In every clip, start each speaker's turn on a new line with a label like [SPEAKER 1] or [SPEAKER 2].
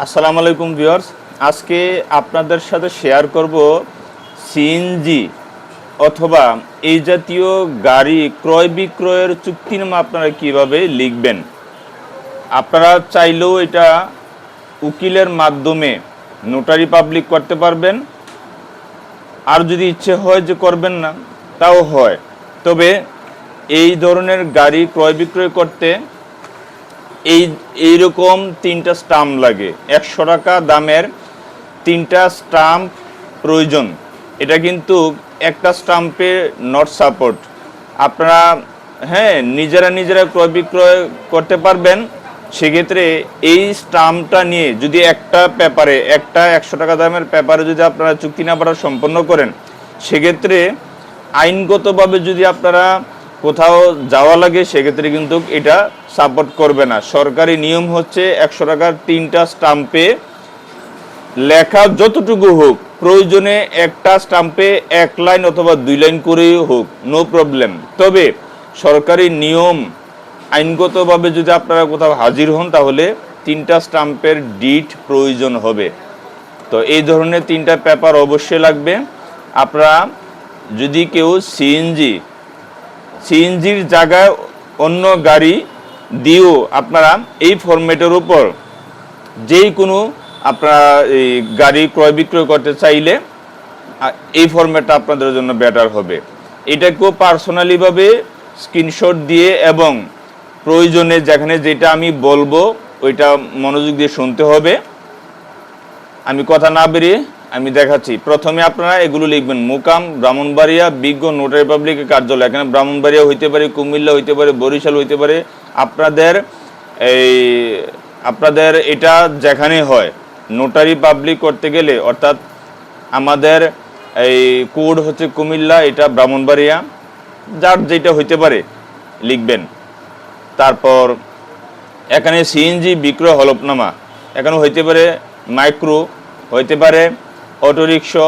[SPEAKER 1] আসসালামু আলাইকুম ভিউয়ার্স। আজকে আপনাদের সাথে শেয়ার করব সিএনজি অথবা এই জাতীয় গাড়ি ক্রয় বিক্রয়ের চুক্তিনামা আপনারা কীভাবে লিখবেন? আপনারা চাইলেও এটা উকিলের মাধ্যমে নোটারি পাবলিক করতে পারবেন। আর যদি ইচ্ছে হয় যে করবেন না, তাও হয়। তবে এই ধরনের গাড়ি ক্রয় বিক্রয় করতে এই, এইরকম তিনটা স্টাম্প লাগে। একশো টাকা দামের তিনটা স্টাম্প প্রয়োজন। এটা কিন্তু একটা স্টাম্পে নট সাপোর্ট আপনারা হ্যাঁ নিজেরা নিজেরা ক্রয় বিক্রয় করতে পারবেন। সেক্ষেত্রে এই স্টাম্পটা নিয়ে যদি একটা পেপারে, একটা একশো টাকা দামের পেপারে যদি আপনারা চুক্তি না সম্পন্ন করেন, সেক্ষেত্রে আইনগতভাবে যদি আপনারা কোথাও যাওয়া লাগে, সেক্ষেত্রে কিন্তু এটা সাপোর্ট করবে না। সরকারি নিয়ম হচ্ছে একশো টাকার তিনটা স্টাম্পে লেখা যতটুকু হোক, প্রয়োজনে একটা স্টাম্পে এক লাইন অথবা দুই লাইন করেই হোক নো প্রবলেম তবে সরকারি নিয়ম আইনগতভাবে যদি আপনারা কোথাও হাজির হন, তাহলে তিনটা স্টাম্পের ডিট প্রয়োজন হবে। তো এই ধরনের তিনটা পেপার অবশ্যই লাগবে। আপনারা যদি কেউ সিএনজি সিএনজির জায়গায় অন্য গাড়ি দিয়েও আপনারা এই ফরম্যাটের উপর যেই কোনো আপনারা এই গাড়ি ক্রয় বিক্রয় করতে চাইলে এই ফরম্যাটটা আপনাদের জন্য বেটার হবে। এটাকেও পার্সোনালিভাবে স্ক্রিনশট দিয়ে এবং প্রয়োজনে যেখানে যেটা আমি বলব, ওইটা মনোযোগ দিয়ে শুনতে হবে। আমি কথা না বেরিয়ে আমি দেখাচ্ছি। প্রথমে আপনারা এগুলো লিখবেন। মোকাম, ব্রাহ্মণবাড়িয়া, বিজ্ঞ নোটারি পাবলিকের কার্যালয়। এখানে ব্রাহ্মণবাড়িয়া হইতে পারে, কুমিল্লা হইতে পারে, বরিশাল হইতে পারে। আপনাদের এই, আপনাদের এটা যেখানে হয় নোটারি পাবলিক করতে গেলে, অর্থাৎ আমাদের এই কোড হচ্ছে কুমিল্লা, এটা ব্রাহ্মণবাড়িয়া। যার যেটা হইতে পারে, লিখবেন। তারপর এখানে সিএনজি বিক্রয় হলফনামা। এখানে হইতে পারে মাইক্রো, হইতে পারে অটোরিক্সা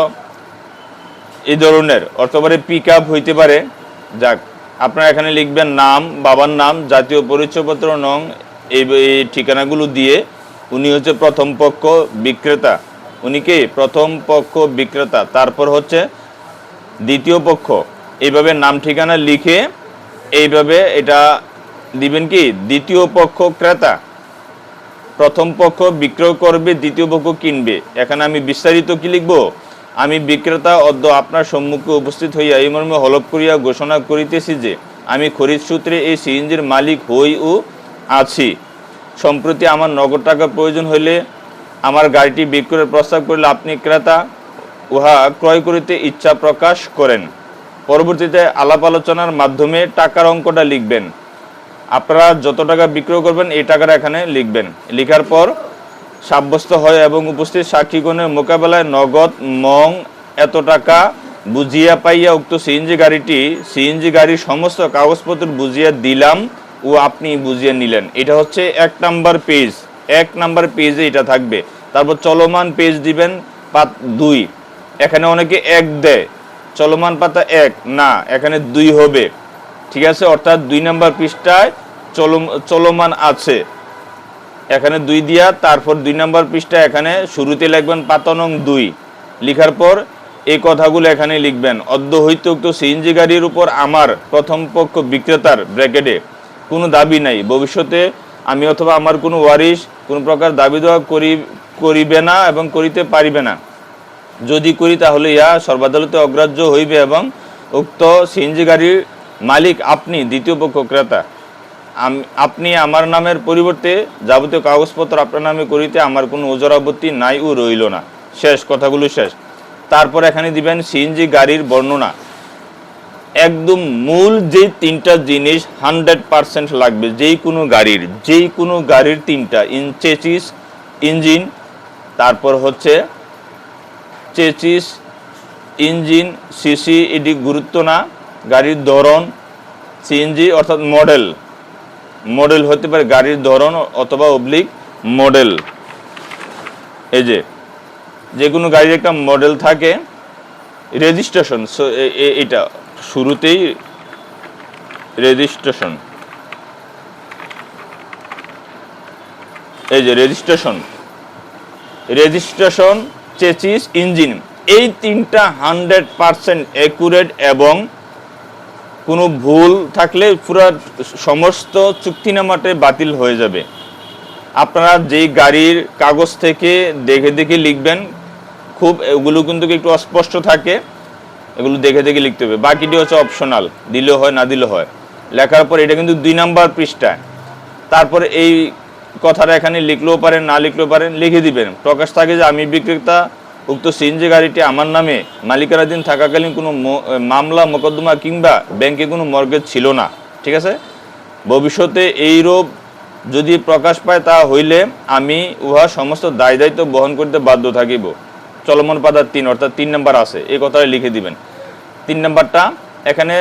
[SPEAKER 1] এই ধরনের অথবা পিক আপ হইতে পারে। যাক, আপনারা এখানে লিখবেন নাম, বাবার নাম, জাতীয় পরিচয়পত্র, নং এই ঠিকানাগুলো দিয়ে উনি হচ্ছে প্রথম পক্ষ বিক্রেতা। উনি কি? প্রথম পক্ষ বিক্রেতা। তারপর হচ্ছে দ্বিতীয় পক্ষ। এইভাবে নাম ঠিকানা লিখে এইভাবে এটা দিবেন কি? দ্বিতীয় পক্ষ ক্রেতা। প্রথম পক্ষ বিক্রয় করবে, দ্বিতীয় পক্ষ কিনবে। এখানে আমি বিস্তারিত কি লিখব? আমি বিক্রেতা অদ্য আপনার সম্মুখে উপস্থিত হইয়া এই মর্মে হলপ করিয়া ঘোষণা করিতেছি যে, আমি খরিদ সূত্রে এই সিএনজির মালিক হই ও আছি। সম্প্রতি আমার নগদ টাকা প্রয়োজন হইলে আমার গাড়িটি বিক্রয়ের প্রস্তাব করলে আপনি ক্রেতা, উহা ক্রয় করিতে ইচ্ছা প্রকাশ করেন। পরবর্তীতে আলাপ আলোচনার মাধ্যমে টাকার অঙ্কটা লিখবেন। আপনারা যত টাকা বিক্রয় করবেন, এই টাকাটা এখানে লিখবেন। লিখার পর সাব্যস্ত হয় এবং উপস্থিত সাক্ষীগণের মোকাবেলায় নগদ মং এত টাকা বুঝিয়া পাইয়া উক্ত সিএনজি গাড়িটি সিএনজি গাড়ির সমস্ত কাগজপত্র বুঝিয়া দিলাম ও আপনি বুঝিয়ে নিলেন। এটা হচ্ছে এক নাম্বার পেজ। এক নাম্বার পেজে এটা থাকবে। তারপর চলমান পেজ দিবেন পাত দুই। এখানে অনেকে এক দেয়। চলমান পাতা এক। না, এখানে দুই হবে। ঠিক আছে? অর্থাৎ দুই নাম্বার পৃষ্ঠায় চলম, চলমান আছে। এখানে দুই দিয়া, তারপর দুই নাম্বার পৃষ্ঠা এখানে শুরুতে লিখবেন পাতনং দুই। লিখার পর এই কথাগুলো এখানে লিখবেন অদ্য হইতে উক্ত সিএনজি গাড়ির উপর আমার প্রথম পক্ষ বিক্রেতার ব্র্যাকেটে কোনো দাবি নাই। ভবিষ্যতে আমি অথবা আমার কোনো ওয়ারিশ কোনো প্রকার দাবি দেওয়া করি, করিবে না এবং করিতে পারিবে না। যদি করি তাহলে ইহা সর্বাদালতে অগ্রাহ্য হইবে এবং উক্ত সিএনজি গাড়ির মালিক আপনি, দ্বিতীয় পক্ষ ক্রেতা। আপনি আমার নামের পরিবর্তে যাবতীয় কাগজপত্র আপনার নামে করিতে আমার কোনো ওজর আপত্তি নাই ও রইল না। শেষ, কথাগুলো শেষ। তারপর এখানে দিবেন সিএনজি গাড়ির বর্ণনা। একদম মূল যে তিনটা জিনিস হান্ড্রেড পার্সেন্ট লাগবে, যেই কোনো গাড়ির, যেই কোনো গাড়ির তিনটা, ইন চেচিস, ইঞ্জিন, তারপর হচ্ছে চেচিস, ইঞ্জিন, সিসি, এটি গুরুত্ব না। গাড়ির ধরন সিএনজি অর্থাৎ মডেল মডেল হতে পারে গাড়ির ধরন অথবা অবলিক মডেল এই যে যে কোনো গাড়ির একটা মডেল থাকে রেজিস্ট্রেশন এটা শুরুতেই রেজিস্ট্রেশন এই যে রেজিস্ট্রেশন রেজিস্ট্রেশন চেচিস ইঞ্জিন এই তিনটা হান্ড্রেড পারসেন্ট অ্যাকুরেট এবং কোনো ভুল থাকলে পুরো সমস্ত চুক্তিনামাটে বাতিল হয়ে যাবে। আপনারা যেই গাড়ির কাগজ থেকে দেখে দেখে লিখবেন, খুব এগুলো কিন্তু একটু অস্পষ্ট থাকে, এগুলো দেখে দেখে লিখতে হবে। বাকিটি হচ্ছে অপশনাল দিলেও হয়, না দিলেও হয়। লেখার পর এটা কিন্তু দুই নাম্বার পৃষ্ঠায় তারপরে এই কথাটা এখানে লিখলেও পারেন, না লিখলেও পারেন, লিখে দিবেন। প্রকাশ থাকে যে আমি বিক্রেতা উক্ত সিএনজি গাড়িটি আমার নামে মালিকানাধীন থাকাকালীন কোনো মামলা, মোকদ্দমা কিংবা ব্যাংকে কোনো মর্গেজ ছিল না। ঠিক আছে? ভবিষ্যতে এই রূপ যদি প্রকাশ পায় তা হইলে আমি উহা সমস্ত দায় দায়িত্ব বহন করতে বাধ্য থাকিব। চলমান পাতার তিন, অর্থাৎ তিন নাম্বার আছে। এই কথাটা লিখে দিবেন। তিন নাম্বারটা, এখানে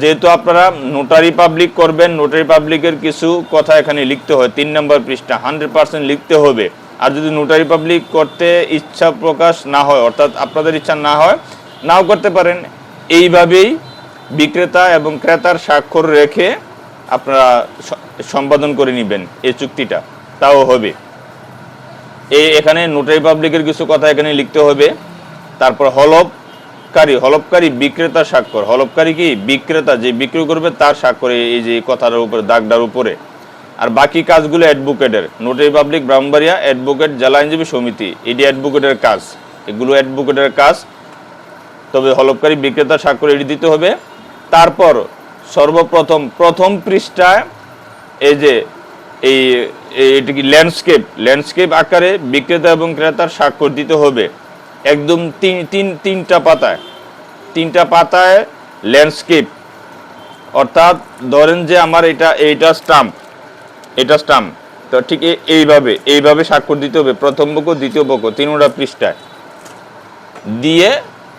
[SPEAKER 1] যেহেতু আপনারা নোটারি পাবলিক করবেন নোটারি পাবলিকের কিছু কথা এখানে লিখতে হয়। তিন নম্বর পৃষ্ঠা হান্ড্রেড পার্সেন্ট লিখতে হবে। আর যদি নোটারি পাবলিক করতে ইচ্ছা প্রকাশ না হয়, অর্থাৎ আপনাদের ইচ্ছা না হয়, নাও করতে পারেন। এইভাবেই বিক্রেতা এবং ক্রেতার স্বাক্ষর রেখে আপনারা সম্পাদন করে নেবেন এই চুক্তিটা। তাও হবে। এই এখানে নোটারি পাবলিকের কিছু কথা এখানে লিখতে হবে। তারপর হলফকারী হলফকারী বিক্রেতা স্বাক্ষর। হলফকারী কি? বিক্রেতা যে বিক্রি করবে তার স্বাক্ষর এই- যে কথাটার উপরে, দাগটার উপরে। আর বাকি কাজগুলো অ্যাডভোকেটের নোটারি পাবলিক ব্রাহ্মবাড়িয়া অ্যাডভোকেট জেলা আইনজীবী সমিতি এটি অ্যাডভোকেটের কাজ। এগুলো অ্যাডভোকেটের কাজ। তবে হলফকারী বিক্রেতা স্বাক্ষর এটি দিতে হবে। তারপর সর্বপ্রথম, প্রথম পৃষ্ঠায় এই যে, এই, এই- এটি কি ল্যান্ডস্কেপ ল্যান্ডস্কেপ আকারে বিক্রেতা এবং ক্রেতার স্বাক্ষর দিতে হবে। একদম তিন তিন, তিনটা পাতায়। তিনটা পাতায় ল্যান্ডস্কেপ অর্থাৎ ধরেন যে আমার এটা, এইটা স্টাম্প এটা স্টাম্প। তো ঠিক এইভাবে এইভাবে স্বাক্ষর দিতে হবে। প্রথম পক্ষ দ্বিতীয় পক্ষ তিনটা পৃষ্ঠায়। দিয়ে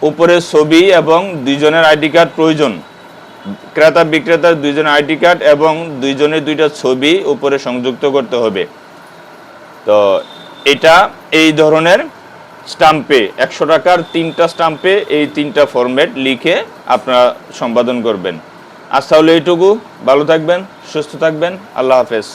[SPEAKER 1] উপরে ছবি এবং দুইজনের আইডি কার্ড প্রয়োজন। ক্রেতা বিক্রেতার দুইজনের আইডি কার্ড এবং দুইজনের দুইটা ছবি উপরে সংযুক্ত করতে হবে। তো এটা এই ধরনের স্টাম্পে, একশো টাকার তিনটা স্টাম্পে এই তিনটা ফরম্যাট লিখে আপনারা সম্পাদন করবেন। আজ তাহলে এইটুকু ভালো থাকবেন সুস্থ থাকবেন আল্লাহ হাফেজ।